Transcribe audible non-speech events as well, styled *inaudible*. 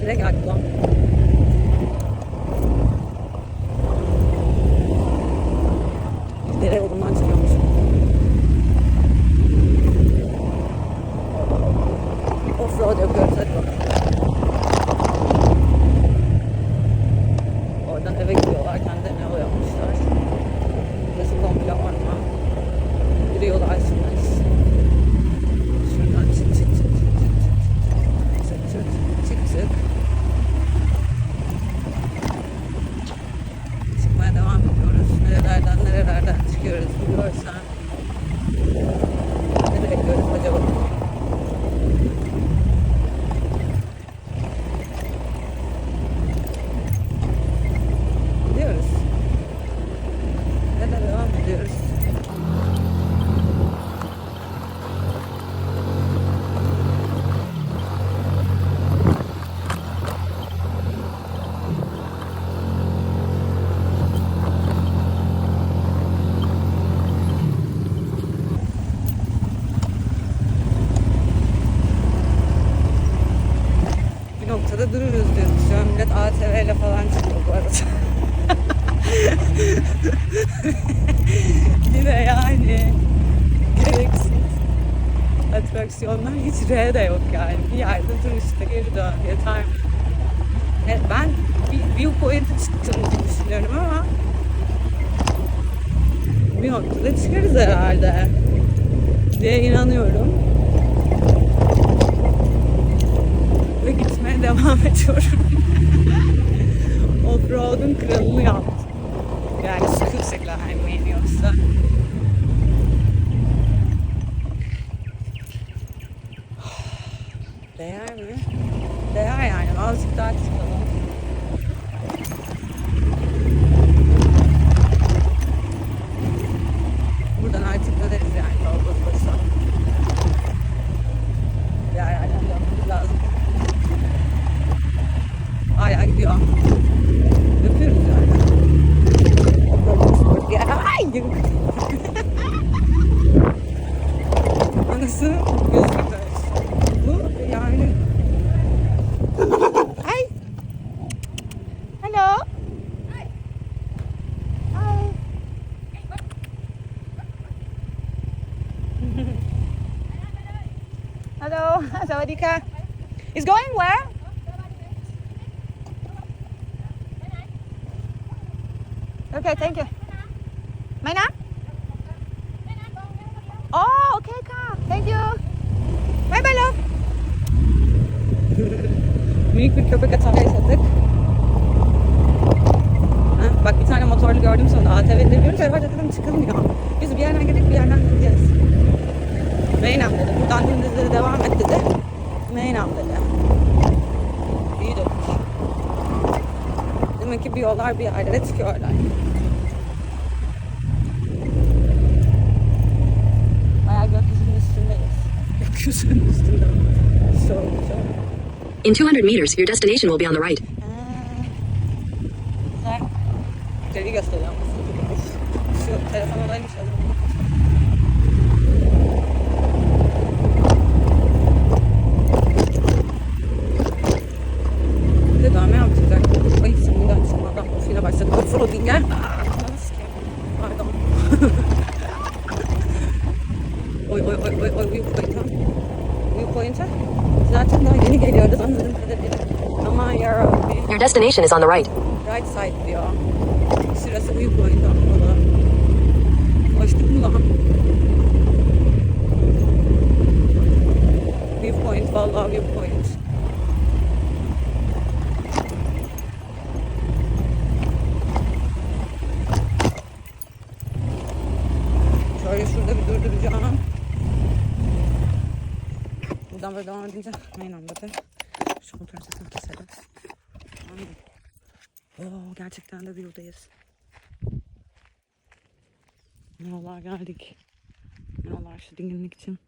直接给它光 Bir noktada dururuz diyoruz. Şu an millet ATV ile falan çıkıyor bu arada. *laughs* Yani gereksiz atraksiyonlar hiç R de yok yani. Bir yerde dur işte geri dön yeter? Evet, ben bir viewpoint'e çıktığımızı düşünüyorum ama bir noktada çıkarız herhalde diye inanıyorum. ve gitmeye devam *laughs* ediyorum. Offroad'un kralını Daha çıkalım. Buradan artık döneriz yani yol bulursa. Diğer yerden dönmemiz lazım. Hala gidiyor. Yapıyoruz yani. Ay! *laughs* Anası gözüküyor. Bu yani. Ay! Hello. Hi Hello. *laughs* สวัสดีค่ะ Is going where? Okay, thank you. ไม่นะ อ๋อโอเคค่ะ thank you ไม่ไปเลย *laughs* Minik bir köpek atağı yaşadık. Ha, bak bir tane motorlu gördüm sonra ATV'de görünce herhalde dedim çıkalım ya. Biz bir yerden gidip bir yerden gideceğiz. Meynam dedi. Buradan dümdüz dedi devam et dedi. Meynam dedi. İyi demiş. Demek ki bir yollar bir yerlere çıkıyorlar. Bayağı gökyüzünün üstündeyiz. *laughs* Gökyüzünün üstünde. Şov. In 200 meters, your destination will be on the right. Güzel. Deli gösteriyor Şu telefon olaymış Zaten daha yeni geliyoruz anladığım kadarıyla. Aman yarabbim. Your destination is on the right. Right side diyor. Şurası viewpoint olmalı. Buradan böyle devam edince aynı anda da şu motor sesini. Anladım. Oo, gerçekten de view'dayız. Yollar geldik. Yollar şu dinginlik için.